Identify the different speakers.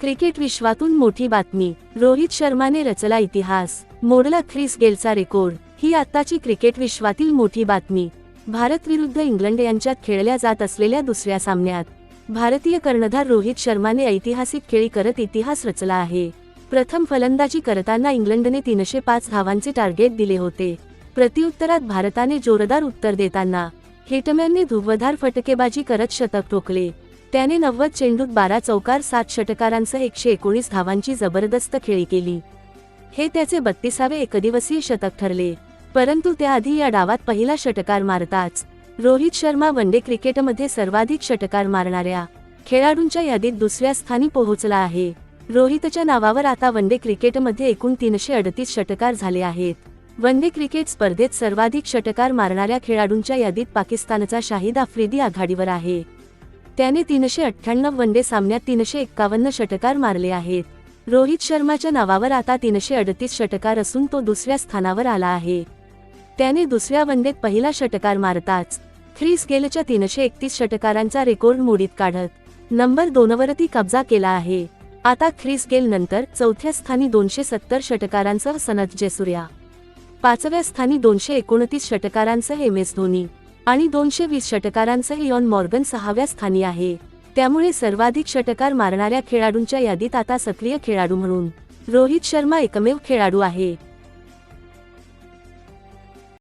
Speaker 1: Cricket विश्वातून मोठी बातमी. रोहित शर्माने रचला इतिहास. मोडला ख्रिस गेलचा रेकॉर्ड. ही आत्ताची क्रिकेट विश्वातील मोठी बातमी. भारत विरुद्ध इंग्लंड यांच्यात खेळल्या जात असलेल्या दुसऱ्या सामन्यात. भारतीय कर्णधार रोहित शर्माने ऐतिहासिक खेळी करत इतिहास रचला आहे. प्रथम फलंदाजी करताना इंग्लंडने तीनशे पाच धावांचे टार्गेट दिले होते. प्रत्युत्तरात भारताने जोरदार उत्तर देताना. हेटमॅनने धुव्वधार फटकेबाजी करत शतक ठोकले. त्याने नव्वद चेंडूत बारा चौकार सात षटकारांसह एकशे एकोणीस धावांची जबरदस्त खेळी केली. हे त्याचे बत्तीसावे एकदिवसीय शतक ठरले. परंतु त्याआधी या डावात पहिला षटकार मारताच रोहित शर्मा वनडे क्रिकेटमध्ये सर्वाधिक षटकार मारणाऱ्या खेळाडूंच्या यादीत दुसऱ्या स्थानी पोहोचला आहे. रोहितच्या नावावर आता वनडे क्रिकेटमध्ये एकूण तीनशे अडतीस षटकार झाले आहेत. वनडे क्रिकेट स्पर्धेत सर्वाधिक षटकार मारणाऱ्या खेळाडूंच्या यादीत पाकिस्तानचा शाहिद आफ्रिदी आघाडीवर आहे. त्याने तीनशे अठ्ठ्याण्णव वनडे सामन्यात तीनशे एक्कावन्न षटकार मारले आहेत. रोहित शर्माच्या नावावर आता तीनशे अडतीस षटकार असून तो दुसऱ्या स्थानावर आला आहे. त्याने दुसऱ्या वनडेत पहिला षटकार मारताच ख्रिस गेलच्या तीनशे एकतीस षटकारांचा रेकॉर्ड मोडीत काढत नंबर दोनवरती कब्जा केला आहे. आता ख्रिस गेल नंतर चौथ्या स्थानी दोनशे सत्तर षटकारांसह सनत जयसूर्या. पाचव्या स्थानी दोनशे एकोणतीस षटकारांसह एम एस धोनी. आणि दोनशे वीस षटकारांसह इयॉन मॉर्गन सहाव्या स्थानी आहे. त्यामुळे सर्वाधिक षटकार मारणाऱ्या खेळाडूंच्या यादीत आता सक्रिय खेळाडू म्हणून रोहित शर्मा एकमेव खेळाडू आहे.